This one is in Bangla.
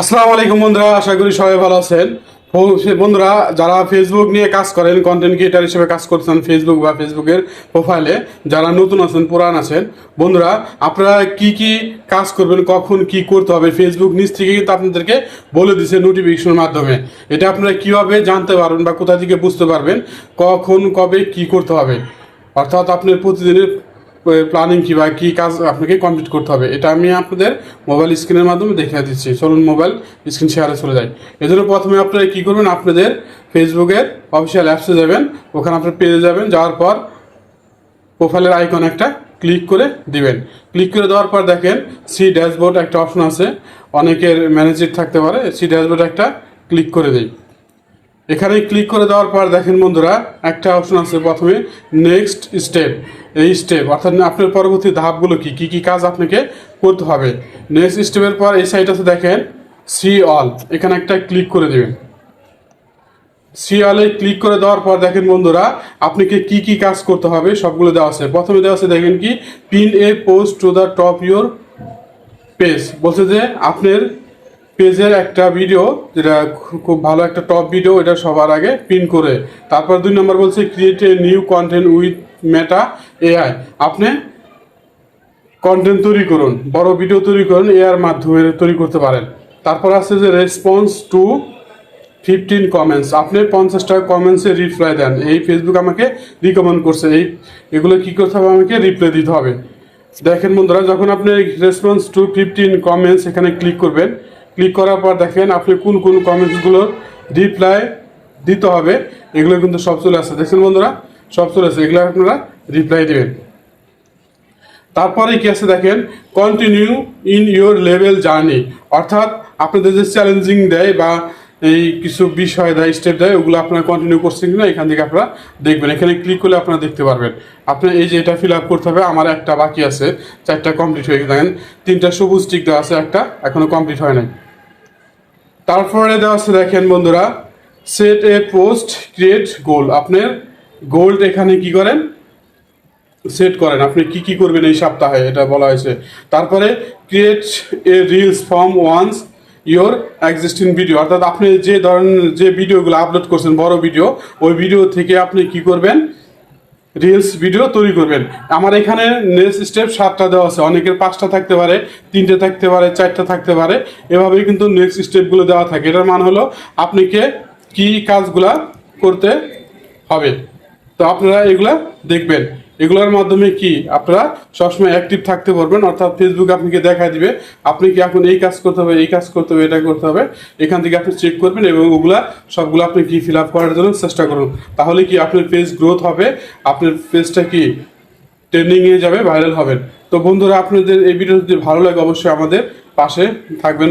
আসসালামু আলাইকুম বন্ধুরা, আশা করি সবাই ভালো আছেন। বন্ধুরা, যারা ফেসবুক নিয়ে কাজ করেন কন্টেন্ট ক্রিয়েটার হিসেবে কাজ করছেন ফেসবুক বা ফেসবুকের প্রোফাইলে যারা নতুন আছেন, পুরান আছেন, বন্ধুরা, আপনারা কি কি কাজ করবেন, কখন কি করতে হবে ফেসবুক নিজ থেকে কিন্তু আপনাদেরকে বলে দিচ্ছে নোটিফিকেশনের মাধ্যমে। এটা আপনারা কীভাবে জানতে পারবেন বা কোথা থেকে বুঝতে পারবেন, কখন, কবে কি করতে হবে? অর্থাৎ আপনার প্রতিদিনের প্ল্যানিং কি বা কি কাজ আপনাকে কমপ্লিট করতে হবে, এটা আমি আপনাদের মোবাইল স্ক্রিনের মাধ্যমে দেখিয়ে দিচ্ছি। চলুন মোবাইল স্ক্রিন শেয়ারে চলে যাই। এজন্য প্রথমে আপনারা কি করবেন, আপনাদের ফেসবুকের অফিসিয়াল অ্যাপসে যাবেন, ওখানে আপনার পেজে যাবেন, যাওয়ার পর প্রোফাইলের আইকন একটা ক্লিক করে দিবেন। ক্লিক করে দেওয়ার পর দেখেন সি ড্যাশবোর্ড একটা অপশন আছে, অনেকের ম্যানেজার থাকতে পারে সি ড্যাশবোর্ড একটা ক্লিক করে দিই। এখানে ক্লিক করে দেওয়ার পর দেখেন বন্ধুরা, একটা অপশন আছে প্রথমে নেক্সট স্টেপ এই স্টেপ অর্থাৎ আপনার পরবর্তী ধাপগুলো কি? কি কি কাজ আপনাকে করতে হবে? নেক্সট স্টেপের পর এই সাইড আছে দেখেন সি অল এখানে একটা ক্লিক করে দেবেন। সি অলে ক্লিক করে দেওয়ার পর দেখেন বন্ধুরা, আপনাকে কি কি কাজ করতে হবে সবগুলো দেওয়া আছে। প্রথমে দেওয়া আছে দেখেন কি pin a post to the top your page বলছে যে আপনার পেজের একটা ভিডিও যেটা খুব ভালো একটা টপ ভিডিও এটা সবার আগে পিন করে। তারপর দুই নম্বর বলছে create a new content with Meta AI আপনি কন্টেন্ট তৈরি করুন, বড় ভিডিও তৈরি করুন এআর মাধ্যমে তৈরি করতে পারেন। তারপর আছে যে রেসপন্স টু ফিফটিন কমেন্টস আপনি পঞ্চাশটা কমেন্টসে রিপ্লাই দেন। এই ফেসবুক আমাকে রিকমেন্ড করছে। এই, এগুলো কী করতে হবে? আমাকে রিপ্লাই দিতে হবে। দেখেন বন্ধুরা, যখন আপনি রেসপন্স টু ফিফটিন কমেন্টস এখানে ক্লিক করবেন ক্লিক করার পর দেখেন আপনি কোন কোন কমেন্টসগুলোর রিপ্লাই দিতে হবে। এগুলো কিন্তু সব চলে আসছে। দেখছেন বন্ধুরা? সব চলে আসছে। এগুলো আপনারা রিপ্লাই দেবেন। তারপরে কি আছে দেখেন? Continue in your level journey অর্থাৎ আপনাদের যে চ্যালেঞ্জিং দেয় বা এই কিছু বিষয় দেয় স্টেপ দেয়, ওগুলো আপনারা কন্টিনিউ করছেন কিনা এখান থেকে আপনারা দেখবেন। এখানে ক্লিক করলে আপনারা দেখতে পারবেন। আপনার এই যে এটা ফিল আপ করতে হবে, আমার একটা বাকি আছে, চারটা কমপ্লিট হয়ে গেছে। দেখেন, তিনটা সবুজ টিক দেওয়া আছে, একটা এখনও কমপ্লিট হয় নাই। তারপরে দেওয়া আছে, দেখেন বন্ধুরা set a post create goal আপনার গোল্ড এখানে কি করেন? সেট করেন। আপনি কি কি করবেন এই সপ্তাহে, এটা বলা হয়েছে। তারপরে create a reels from once your existing video অর্থাৎ আপনি যে ধরনের, যে ভিডিওগুলো আপলোড করছেন, বড় ভিডিও ওই ভিডিও থেকে আপনি কি করবেন? রিলস ভিডিও তৈরি করবেন। আমার এখানে নেক্সট স্টেপ সাতটা দেওয়া আছে। অনেকের পাঁচটা থাকতে পারে, তিনটে থাকতে পারে, চারটা থাকতে পারে। এভাবেই কিন্তু নেক্সট স্টেপগুলো দেওয়া থাকে। এটার মান হলো আপনাকে কি কাজগুলা করতে হবে। তো আপনারা এগুলা দেখবেন। এগুলোর মাধ্যমে কি আপনারা সবসময় অ্যাক্টিভ থাকতে পারবেন? অর্থাৎ ফেসবুক আপনাকে দেখা দিবে? আপনি কি এখন এই কাজ করতে হবে, এই কাজ করতে হবে, এটা করতে হবে? এখান থেকে আপনি চেক করবেন এবং ওগুলা সবগুলো আপনি কি ফিল আপ করার জন্য চেষ্টা করুন। তাহলে কি আপনার পেজ গ্রোথ হবে? আপনার পেজটা কি ট্রেন্ডিংয়ে যাবে ভাইরাল হবেন তো বন্ধুরা, আপনাদের এই ভিডিও যদি ভালো লাগে, অবশ্যই আমাদের পাশে থাকবেন।